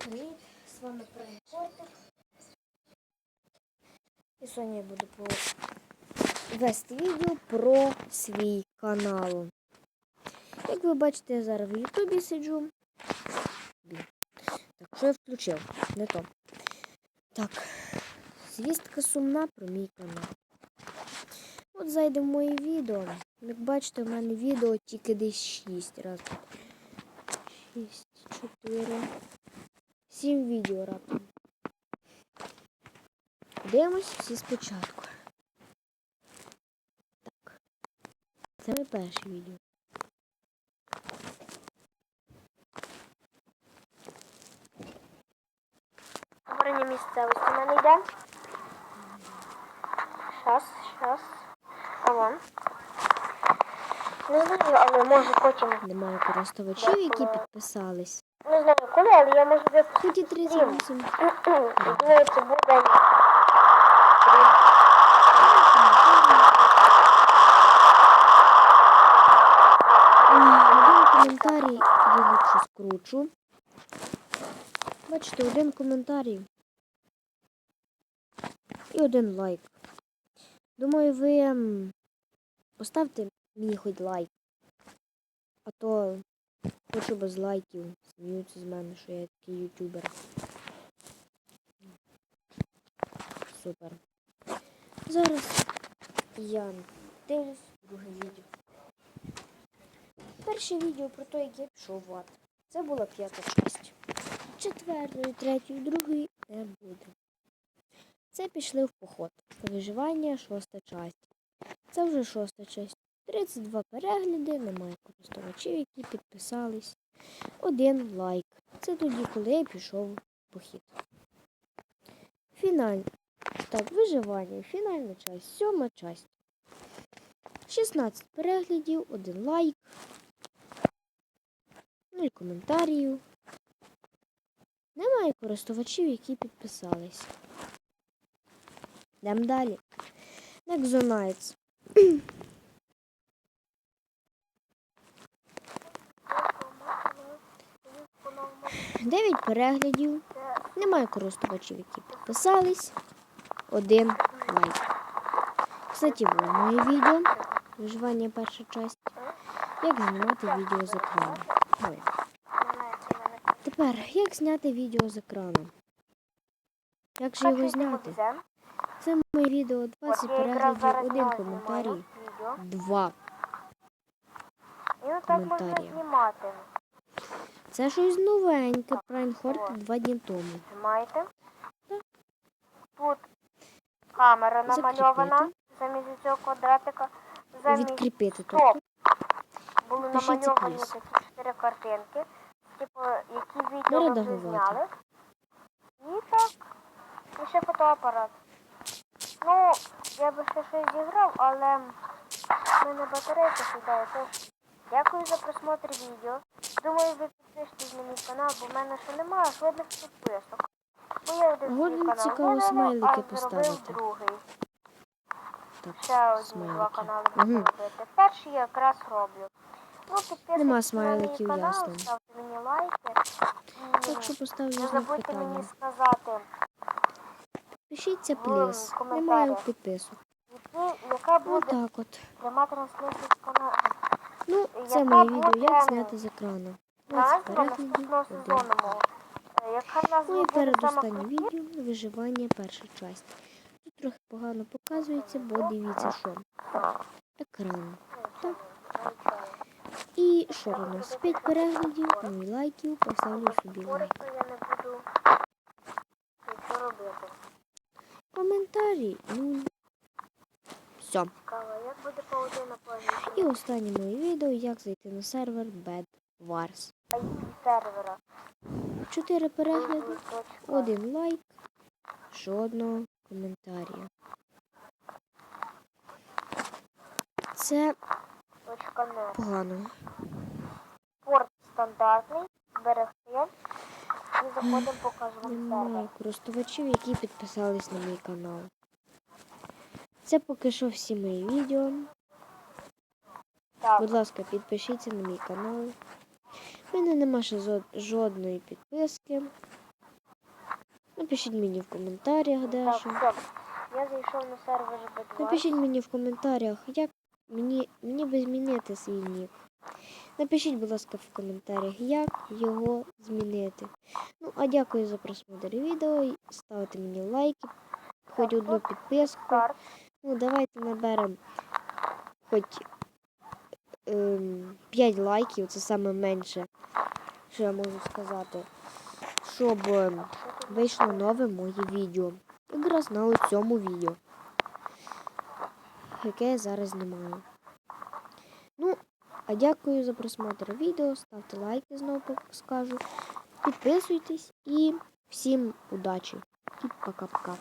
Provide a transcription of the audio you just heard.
привіт! З вами Прайм І сьогодні я буду вести відео про свій канал. Як ви бачите, я зараз в Ютубі сиджу. Так, що я включив? Не то. Так, звістка сумна про мій канал. От зайдемо в моє відео. Як бачите, в мене відео тільки десь 6 разів. 6, 4, 7 відео раптом. Дивимось всі спочатку. Так. Це моє перше відео. Обрання місцевості в мене йде. Щас, щас. А вон. Не знаю, але може потім. Немає користувачів, які підписались. Не знаю коли, але я можу випустити. Тоді 38. Думаю, це буде. Один коментарій я ліпше скручу. Бачите, один коментарій. І один лайк. Думаю, ви ем, поставте мені хоч лайк. А то хочу без лайків. Сміються з мене, що я такий ютубер. Супер. Зараз я дивлюсь друге відео. Перше відео про те, як я пішов в ад. Це була п'ята часть. Четвертої, третьої, другої не буде. Це пішли в поход. Виживання шоста часть. Це вже шоста часть. 32 перегляди, немає користувачів, які підписались. Один лайк. Це тоді, коли я пішов в похід. Фіналь. Так, виживання. Фінальна часть, сьома часть. 16 переглядів, 1 лайк, ну 0 коментарів. Немає користувачів, які підписались. Йдемо далі. Next 9 переглядів. Немає користувачів, які підписались. Один лайк. Кстати, було моє відео. Виживання перша часть. Як знімати відео з екрану. Ой. Тепер, як зняти відео з екрану? Як же його зняти? Це моє відео 20 переглядів, один коментарій, два знімати. Це щось новеньке, про Прайнхорд два дні тому. Нажимаєте. Тут камера намальована замість цього квадратика. Замість Відкріпити стоп. тут. були намальовані плюс. такі чотири картинки. Типу, які відео ви вже редагувати. зняли. І так. І ще фотоапарат. Ну, я би ще щось зіграв, але в мене батарейка сідає. Тож дякую за просмотр відео. Думаю, ви підпишетесь на мій канал, бо в мене ще немає жодних підписок. Бо я один свій канал цікаво видалив, смайлики а зробив поставити. другий. Так, Ще одні смайлики. два канали буду Мгм. робити. Перший я якраз роблю. Ну, підписуйтесь Нема на мій смайликів, канал, ясно. ставте мені лайки. І Так поставлю не знак забудьте мені питання. сказати, Пишіться пліс. коментарях. Немає підписок. яка буде Отак от. пряма трансляція з каналу. Ну, це моє відео, як зняти з екрану. 20 Назва переглядів, один. сезону мого. Е, Ну і передостаннє відео виживання перша часть. Тут трохи погано показується, бо дивіться, що екран. Так. І що у нас? 5 переглядів, ну і лайків, поставлю собі лайк. Коментарі, ну. Все. І останнє моє відео, як зайти на сервер Bad Wars. Сервера. 4 перегляди, один лайк, жодного коментаря. Це погано. Порт стандартний, зберегти. І заходимо, покажу Немає користувачів, які підписались на мій канал. Це поки що всі мої відео. Так, Будь ласка, підпишіться на мій канал. У мене нема ще жодної підписки. Напишіть мені в коментарях Так, дещо. все. Я зайшов на сервер B2. Напишіть мені в коментарях, як мені, мені би змінити свій нік. Напишіть, будь ласка, в коментарях, як його змінити. Ну, а дякую за просмотр відео. Ставте мені лайки, хоч одну підписку. Ну, давайте наберемо хоч ем, 5 лайків, це саме менше, що я можу сказати. Щоб ем, вийшло нове моє відео. Якраз на цьому відео, яке я зараз знімаю. Ну, а дякую за просмотр відео. Ставте лайки, знову скажу. Підписуйтесь і всім удачі. І пока-пока.